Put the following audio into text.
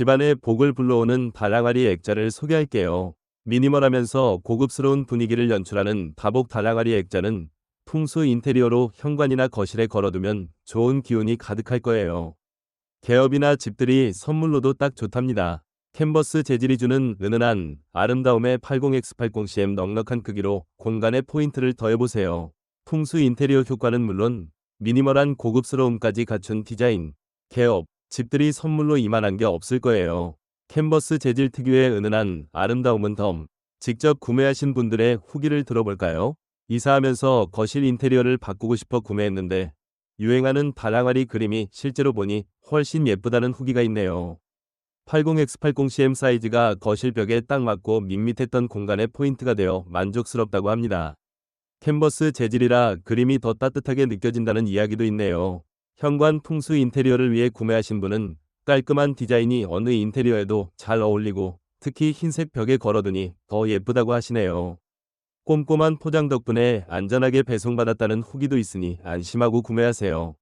집안에 복을 불러오는 다랑아리 액자를 소개할게요. 미니멀하면서 고급스러운 분위기를 연출하는 다복 다랑아리 액자는 풍수 인테리어로 현관이나 거실에 걸어두면 좋은 기운이 가득할 거예요. 개업이나 집들이 선물로도 딱 좋답니다. 캔버스 재질이 주는 은은한 아름다움의 80X80CM 넉넉한 크기로 공간에 포인트를 더해보세요. 풍수 인테리어 효과는 물론 미니멀한 고급스러움까지 갖춘 디자인, 개업, 집들이 선물로 이만한 게 없을 거예요. 캔버스 재질 특유의 은은한 아름다움은 덤. 직접 구매하신 분들의 후기를 들어볼까요? 이사하면서 거실 인테리어를 바꾸고 싶어 구매했는데 유행하는 다랑아리 그림이 실제로 보니 훨씬 예쁘다는 후기가 있네요. 80X80CM 사이즈가 거실 벽에 딱 맞고 밋밋했던 공간에 포인트가 되어 만족스럽다고 합니다. 캔버스 재질이라 그림이 더 따뜻하게 느껴진다는 이야기도 있네요. 현관 풍수 인테리어를 위해 구매하신 분은 깔끔한 디자인이 어느 인테리어에도 잘 어울리고 특히 흰색 벽에 걸어두니 더 예쁘다고 하시네요. 꼼꼼한 포장 덕분에 안전하게 배송받았다는 후기도 있으니 안심하고 구매하세요.